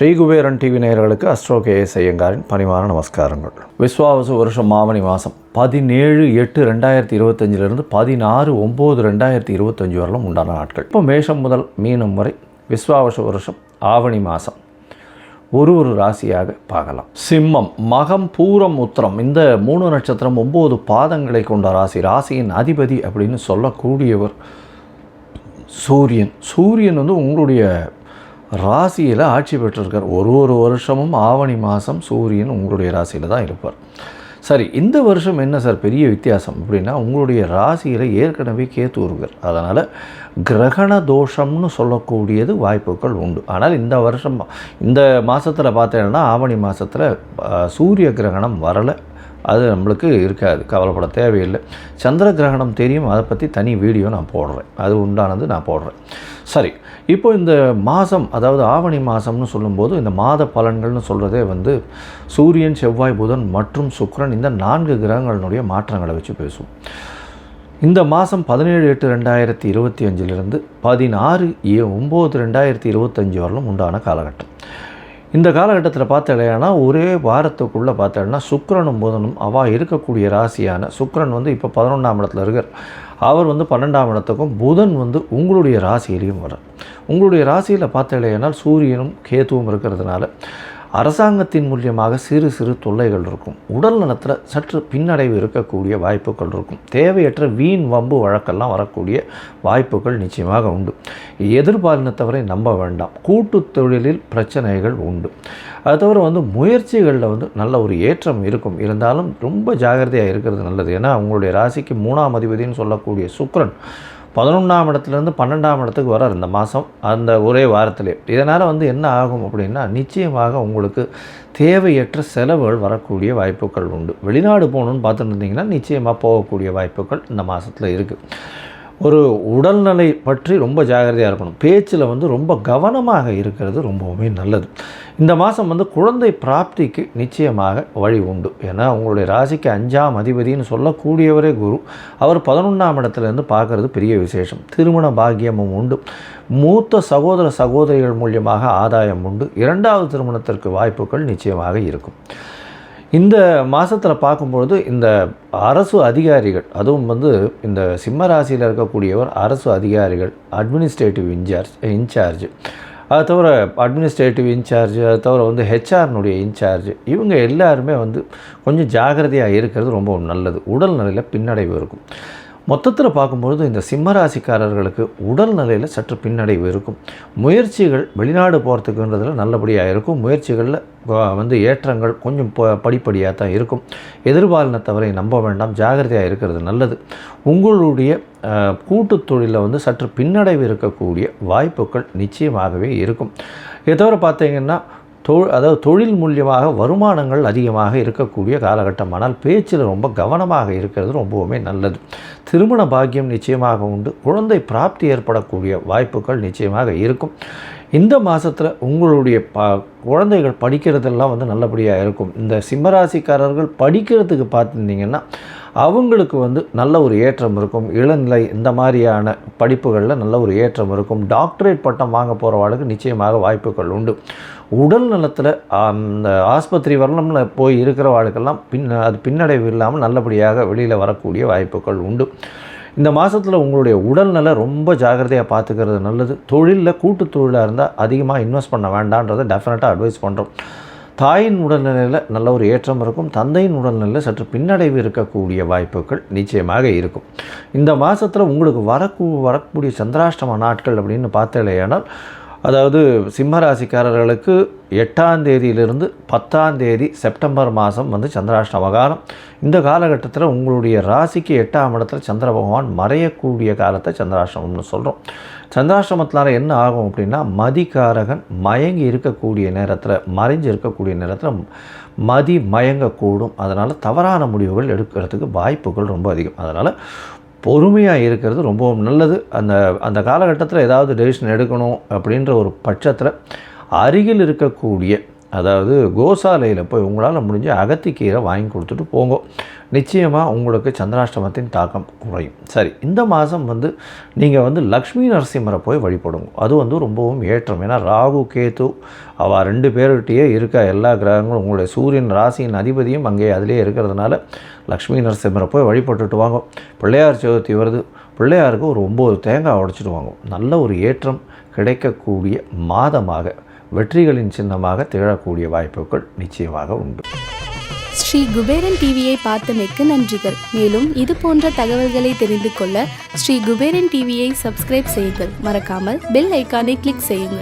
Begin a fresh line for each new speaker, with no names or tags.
ஸ்ரீகுபேரன் TV நேயர்களுக்கு astro K S ஐயங்காரின் பணிவான நமஸ்காரங்கள். விஸ்வாவச வருஷம் மாவணி மாதம் பதினேழு எட்டு ரெண்டாயிரத்தி இருபத்தஞ்சிலிருந்து பதினாறு ஒம்பது ரெண்டாயிரத்தி இருபத்தஞ்சி வரலும் உண்டான நாட்கள். இப்போ மேஷம் முதல் மீனம் வரை விஸ்வாவச வருஷம் ஆவணி மாதம் ஒரு ஒரு ராசியாக பார்க்கலாம். சிம்மம் மகம் பூரம் உத்திரம். இந்த மூணு நட்சத்திரம் ஒம்பது பாதங்களை கொண்ட ராசி. ராசியின் அதிபதி அப்படின்னு சொல்லக்கூடியவர் சூரியன். சூரியன் வந்து உங்களுடைய ராசியில் ஆட்சி பெற்றிருக்கார். ஒரு ஒரு வருஷமும் ஆவணி மாதம் சூரியன் உங்களுடைய ராசியில் தான் இருப்பார். சரி இந்த வருஷம் என்ன சார் பெரிய வித்தியாசம் அப்படின்னா உங்களுடைய ராசியில் ஏற்கனவே கேத்து உருகர் அதனால் கிரகண தோஷம்னு சொல்லக்கூடியது வாய்ப்புகள் உண்டு. ஆனால் இந்த வருஷம் இந்த மாதத்தில் பார்த்தீங்கன்னா ஆவணி மாதத்தில் சூரிய கிரகணம் வரலை. அது நம்மளுக்கு இருக்காது கவலைப்பட தேவையில்லை. சந்திர கிரகணம் தெரியும் அதை பற்றி தனி வீடியோ நான் போடுறேன். அது உண்டானது நான் போடுறேன். சரி இப்போ இந்த மாதம் அதாவது ஆவணி மாதம்னு சொல்லும்போது இந்த மாத பலன்கள்னு சொல்கிறதே வந்து சூரியன் செவ்வாய் புதன் மற்றும் சுக்ரன் இந்த நான்கு கிரகங்களினுடைய மாற்றங்களை வச்சு பேசுவோம். இந்த மாதம் பதினேழு எட்டு ரெண்டாயிரத்தி இருபத்தி அஞ்சிலிருந்து பதினாறு ஏ ஒம்பது ரெண்டாயிரத்தி இருபத்தஞ்சி வரலும் உண்டான காலகட்டம். இந்த காலகட்டத்தில் பார்த்தலையானா ஒரே வாரத்துக்குள்ளே பார்த்தோன்னா சுக்கரனும் புதனும் அவா இருக்கக்கூடிய ராசியான சுக்கரன் வந்து இப்போ பதினொன்றாம் இடத்துல இருக்கார். அவர் வந்து பன்னெண்டாம் இடத்துக்கும் புதன் வந்து உங்களுடைய ராசியிலையும் வரார் உங்களுடைய ராசியில் பார்த்தலையானால் சூரியனும் கேத்துவும் இருக்கிறதுனால அரசாங்கத்தின் மூலியமாக சிறு சிறு தொல்லைகள் இருக்கும். உடல் நலத்தில் சற்று பின்னடைவு இருக்கக்கூடிய வாய்ப்புகள் இருக்கும். தேவையற்ற வீண் வம்பு வழக்கெல்லாம் வரக்கூடிய வாய்ப்புகள் நிச்சயமாக உண்டு. எதிர்பாலினத்தவரை நம்ப வேண்டாம். கூட்டு தொழிலில் பிரச்சனைகள் உண்டு. அது தவிர வந்து முயற்சிகளில் வந்து நல்ல ஒரு ஏற்றம் இருக்கும். இருந்தாலும் ரொம்ப ஜாகிரதையாக இருக்கிறது நல்லது. ஏன்னா உங்களுடைய ராசிக்கு மூணாம் அதிபதினு சொல்லக்கூடிய சுக்ரன் பதினொன்றாம் இடத்துலேருந்து பன்னெண்டாம் இடத்துக்கு வரார் இந்த மாதம் அந்த ஒரே வாரத்திலே. இதனால் வந்து என்ன ஆகும் அப்படின்னா நிச்சயமாக உங்களுக்கு தேவையற்ற செலவுகள் வரக்கூடிய வாய்ப்புகள் உண்டு. வெளிநாடு போகணுன்னு பார்த்துட்டு இருந்தீங்கன்னா நிச்சயமாக போகக்கூடிய வாய்ப்புகள் இந்த மாதத்தில் இருக்குது ஒரு உடல்நிலை பற்றி ரொம்ப ஜாகிரதையாக இருக்கணும். பேச்சில் வந்து ரொம்ப கவனமாக இருக்கிறது ரொம்பவுமே நல்லது. இந்த மாதம் வந்து குழந்தை பிராப்திக்கு நிச்சயமாக வழி உண்டு. ஏன்னா உங்களுடைய ராசிக்கு அஞ்சாம் அதிபதினு சொல்லக்கூடியவரே குரு. அவர் பதினொன்றாம் இடத்துலேருந்து பார்க்குறது பெரிய விசேஷம். திருமண பாக்கியமும் உண்டு. மூத்த சகோதர சகோதரிகள் மூலியமாக ஆதாயம் உண்டு. இரண்டாவது திருமணத்திற்கு வாய்ப்புகள் நிச்சயமாக இருக்கும். இந்த மாதத்தில் பார்க்கும்பொழுது இந்த அரசு அதிகாரிகள் அதுவும் வந்து இந்த சிம்ம ராசியில் இருக்கக்கூடியவர் அரசு அதிகாரிகள் அட்மினிஸ்ட்ரேட்டிவ் இன்சார்ஜ் இன்சார்ஜ் அது தவிர அட்மினிஸ்ட்ரேட்டிவ் இன்சார்ஜ் அது தவிர வந்து ஹெச்ஆர்னுடைய இன்சார்ஜ் இவங்க எல்லாருமே வந்து கொஞ்சம் ஜாகிரதையாக இருக்கிறது ரொம்ப நல்லது. உடல்நிலையில் பின்னடைவு இருக்கும். மொத்தத்தில் பார்க்கும்பொழுது இந்த சிம்மராசிக்காரர்களுக்கு உடல் நிலையில் சற்று பின்னடைவு இருக்கும். முயற்சிகள் வெளிநாடு போகிறதுக்குன்றதில் நல்லபடியாக இருக்கும். முயற்சிகளில் வந்து ஏற்றங்கள் கொஞ்சம் படிப்படியாக தான் இருக்கும். எதிர்பாலினத்தவரை நம்ப வேண்டாம். ஜாகிரதையாக இருக்கிறது நல்லது. உங்களுடைய கூட்டு தொழிலில் வந்து சற்று பின்னடைவு இருக்கக்கூடிய வாய்ப்புகள் நிச்சயமாகவே இருக்கும். இதை தவிர பார்த்தீங்கன்னா தொ அதாவது தொழில் மூலியமாக வருமானங்கள் அதிகமாக இருக்கக்கூடிய காலகட்டம். ஆனால் பேச்சில் ரொம்ப கவனமாக இருக்கிறது ரொம்பவுமே நல்லது. திருமண பாக்கியம் நிச்சயமாக உண்டு. குழந்தை பிராப்தி ஏற்படக்கூடிய வாய்ப்புகள் நிச்சயமாக இருக்கும். இந்த மாதத்தில் உங்களுடைய ப குழந்தைகள் படிக்கிறதெல்லாம் வந்து நல்லபடியாக இருக்கும். இந்த சிம்மராசிக்காரர்கள் படிக்கிறதுக்கு பார்த்துருந்தீங்கன்னா அவங்களுக்கு வந்து நல்ல ஒரு ஏற்றம் இருக்கும். இளநிலை இந்த மாதிரியான படிப்புகளில் நல்ல ஒரு ஏற்றம் இருக்கும். டாக்டரேட் பட்டம் வாங்க போகிறவாளுக்கு நிச்சயமாக வாய்ப்புகள் உண்டு. உடல் நலத்தில் அந்த ஆஸ்பத்திரி வரணும்ல போய் இருக்கிறவாளுக்கெல்லாம் பின் அது பின்னடைவு இல்லாமல் நல்லபடியாக வெளியில் வரக்கூடிய வாய்ப்புகள் உண்டு. இந்த மாதத்தில் உங்களுடைய உடல்நல ரொம்ப ஜாகிரதையாக பார்த்துக்கிறது நல்லது. தொழிலில் கூட்டு தொழிலாக இருந்தால் அதிகமாக இன்வெஸ்ட் பண்ண வேண்டான்றதை டெஃபினட்டாக அட்வைஸ் பண்ணுறோம் தாயின் உடல்நிலையில் நல்ல ஒரு ஏற்றம் இருக்கும் தந்தையின் உடல்நிலையில் சற்று பின்னடைவு இருக்கக்கூடிய வாய்ப்புகள் நிச்சயமாக இருக்கும். இந்த மாதத்தில் உங்களுக்கு வரக்கூ வரக்கூடிய சந்திராஷ்டம நாட்கள் அப்படின்னு பார்த்தேலையானால் அதாவது சிம்மராசிக்காரர்களுக்கு எட்டாம் தேதியிலிருந்து பத்தாம் தேதி செப்டம்பர் மாதம் வந்து சந்திராஷ்டம காலம் இந்த காலகட்டத்தில் உங்களுடைய ராசிக்கு எட்டாம் இடத்துல சந்திர பகவான் மறையக்கூடிய காலத்தை சந்திராஷ்டமம்னு சொல்கிறோம் சந்திராஷ்டமத்தினால என்ன ஆகும் அப்படின்னா மதிக்காரகன் மயங்கி இருக்கக்கூடிய நேரத்தில் மறைஞ்சு இருக்கக்கூடிய நேரத்தில் மதி மயங்கக்கூடும். அதனால் தவறான முடிவுகள் எடுக்கிறதுக்கு வாய்ப்புகள் ரொம்ப அதிகம். அதனால் பொறுமையாக இருக்கிறது ரொம்பவும் நல்லது. அந்த அந்த காலகட்டத்தில் ஏதாவது டெசிஷன் எடுக்கணும் அப்படின்ற ஒரு பட்சத்தில் அருகில் இருக்கக்கூடிய அதாவது கோசாலையில் போய் உங்களால் முடிஞ்ச அகத்திக்கீரை வாங்கி கொடுத்துட்டு போங்க. நிச்சயமாக உங்களுக்கு சந்திராஷ்டமத்தின் தாக்கம் குறையும். சரி இந்த மாதம் வந்து நீங்கள் வந்து லக்ஷ்மி நரசிம்மரை போய் வழிபடுங்க. அது வந்து ரொம்பவும் ஏற்றம். ஏன்னா ராகு கேத்து அவள் ரெண்டு பேர்கிட்டயே இருக்க எல்லா கிரகங்களும். உங்களுடைய சூரியன் ராசியின் அதிபதியும் அங்கே அதிலே இருக்கிறதுனால லக்ஷ்மி நரசிம்மரை போய் வழிபட்டுட்டு வாங்க. பிள்ளையார் சதுர்த்தி வருது. பிள்ளையாருக்கு ஒரு ஒம்பது தேங்காய் உடைச்சிட்டு வாங்க. நல்ல ஒரு ஏற்றம் கிடைக்கக்கூடிய மாதமாக வெற்றிகளின் சின்னமாக திகழக்கூடிய வாய்ப்புகள் நிச்சயமாக உண்டு.
ஸ்ரீ குபேரன் டிவியை பார்த்தமைக்கு நன்றிகள். மேலும் இது போன்ற தகவல்களை தெரிந்து கொள்ள ஸ்ரீ குபேரன் டிவியை சப்ஸ்கிரைப் செய்யுங்கள். மறக்காமல் பெல் ஐக்கானை கிளிக் செய்யுங்கள்.